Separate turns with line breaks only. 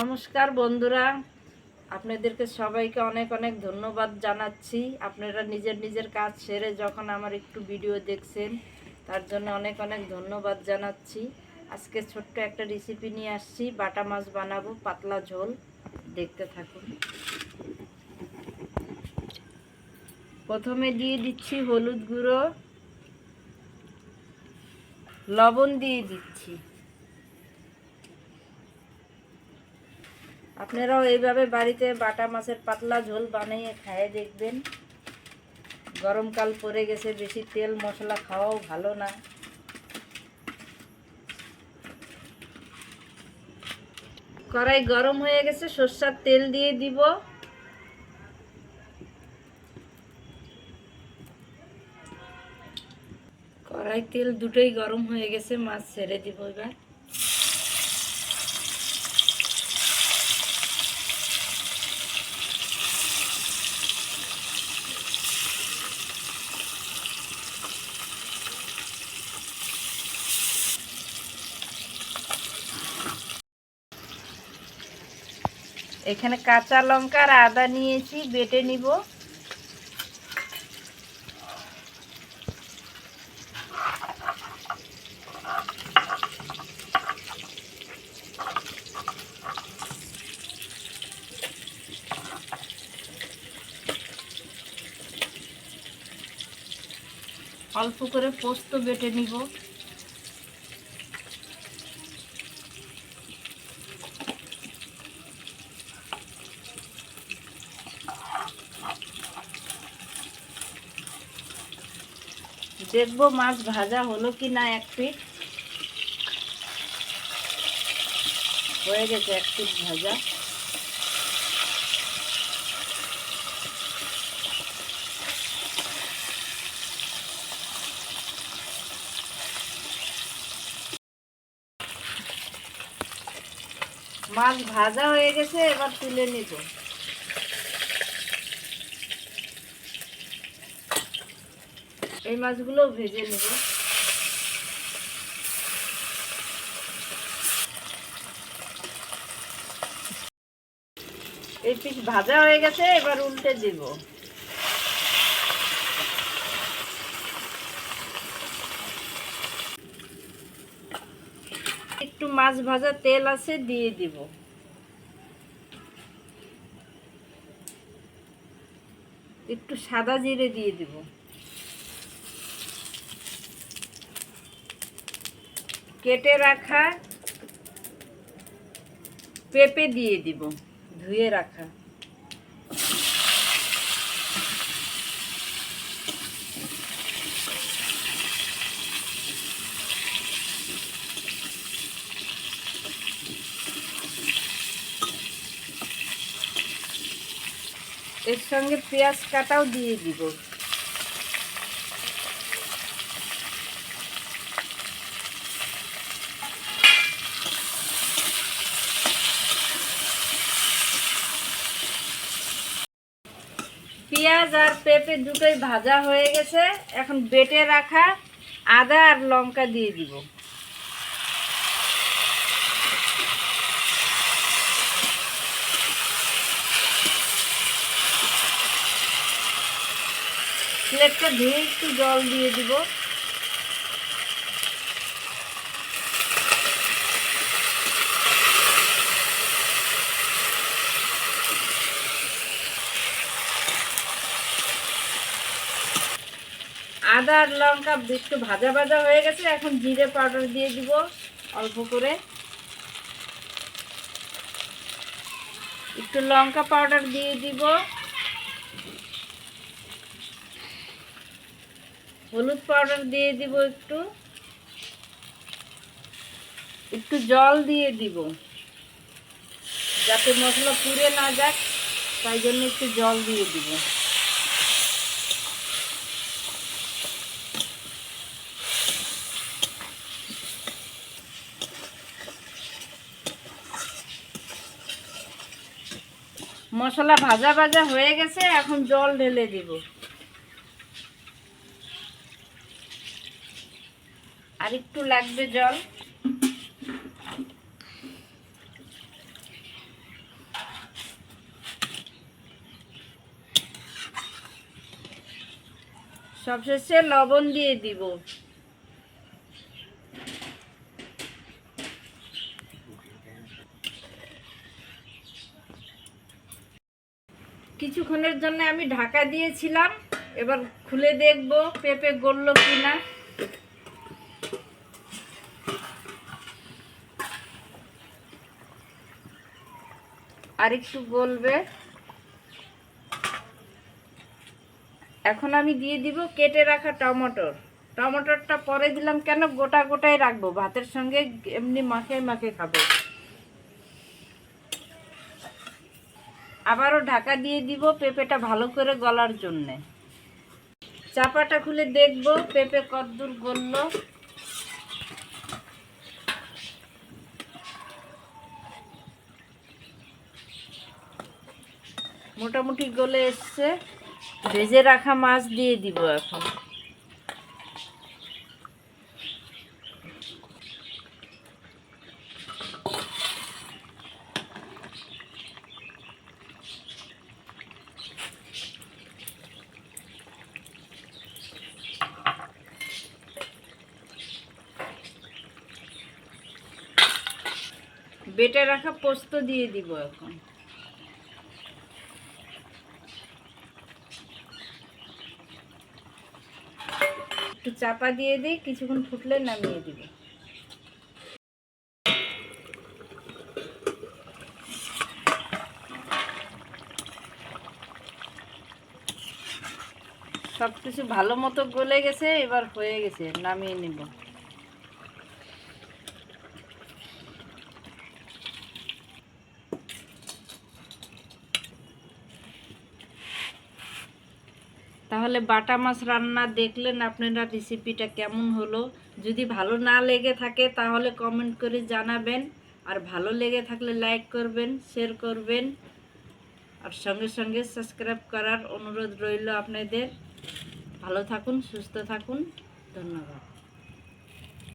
নমস্কার বন্ধুরা। আপনাদেরকে সবাইকে অনেক অনেক ধন্যবাদ জানাচ্ছি। আপনারা নিজের নিজের কাজ সেরে যখন আমার একটু ভিডিও দেখছেন, তার জন্য অনেক অনেক ধন্যবাদ জানাচ্ছি। আজকে ছোট্ট একটা রেসিপি নিয়ে আসছি। বাটা মাছ বানাবো, পাতলা ঝোল। দেখতে থাকুন। প্রথমে দিয়ে দিচ্ছি হলুদ গুঁড়ো। লবণ দিয়ে দিচ্ছি। আপনারাও এইভাবে বাড়িতে বাটা মাছের পাতলা ঝোল বানিয়ে খায়ে দেখবেন। গরমকাল পড়ে গেছে, বেশি তেল মশলা খাওয়াও ভালো না। কড়াই গরম হয়ে গেছে, সর্ষার তেল দিয়ে দিব। কড়াই তেল দুটোই গরম হয়ে গেছে, মাছ ছেড়ে দিব এবার। এখানে কাঁচা লঙ্কা আর আদা নিয়েছি বেটে নিব। অল্প করে পোস্ত বেটে নিব। দেখব মাছ ভাজা হলো কি না এক পিট হয়ে গেছে এক পিট ভাজা। মাছ ভাজা হয়ে গেছে, এবার তুলে নিব। এই মাছগুলো ভেজে নেব। এই পিস ভাজা হয়ে গেছে, এবার উল্টে দিব। একটু মাছ ভাজা তেল আছে, দিয়ে দিব। একটু সাদা জিরে দিয়ে দিব। কেটে রাখা পেঁপে দিয়ে দিব ধুয়ে রাখা। এর সঙ্গে পেঁয়াজ কাটাও দিয়ে দিব। পেঁয়াজ আর পেঁপে দুটোই ভাজা হয়ে গেছে। এখন বেটে রাখা আদা আর লঙ্কা দিয়ে দিব। প্লেটটা ধুয়ে একটু জল দিয়ে দিব। আদা আর লঙ্কা একটু ভাজা ভাজা হয়ে গেছে, এখন জিরে পাউডার দিয়ে দিব অল্প করে। একটু লঙ্কা পাউডার দিয়ে দিব। হলুদ পাউডার দিয়ে দিব একটু। একটু জল দিয়ে দিব। যাতে মশলা পুড়ে না যাক, তাই জন্য একটু জল দিয়ে দিব। মশলা ভাজা ভাজা হয়ে গেছে, এখন জল ঢেলে দিব। আর একটু লাগবে জল। সবশেষে লবণ দিয়ে দিব। কিছুক্ষণের জন্য আমি ঢাকা দিয়েছিলাম। এবার খুলে দেখব পেঁপে গললো কিনা। আর একটু গলবে। এখন আমি দিয়ে দিব কেটে রাখা টমেটোর। টমেটোরটা পরে দিলাম কেন? গোটা গোটাই রাখব। ভাতের সঙ্গে এমনি মাখে মাখে খাব। আবারও ঢাকা দিয়ে দিব পেঁপেটা ভালো করে গলার জন্যে। চাপাটা খুলে দেখব পেঁপে কদ্দূর গলল। মোটামুটি গলে এসছে। ভেজে রাখা মাছ দিয়ে দিব এখন। বেটে রাখা পোস্ত দিয়ে দিব এখন। একটু চাপা দিয়ে দিই কিছুক্ষণ ফুটলে নামিয়ে দিব। সব কিছু ভালো মতো গলে গেছে, এবার হয়ে গেছে, নামিয়ে নেব। তাহলে বাটা মাছ রান্না দেখলেন আপনারা রেসিপিটা কেমন হলো? যদি ভালো না লেগে থাকে তাহলে কমেন্ট করে জানাবেন। আর ভালো লেগে থাকলে লাইক করবেন শেয়ার করবেন। আর সঙ্গে সঙ্গে সাবস্ক্রাইব করার অনুরোধ রইল আপনাদের। ভালো থাকুন, সুস্থ থাকুন। ধন্যবাদ।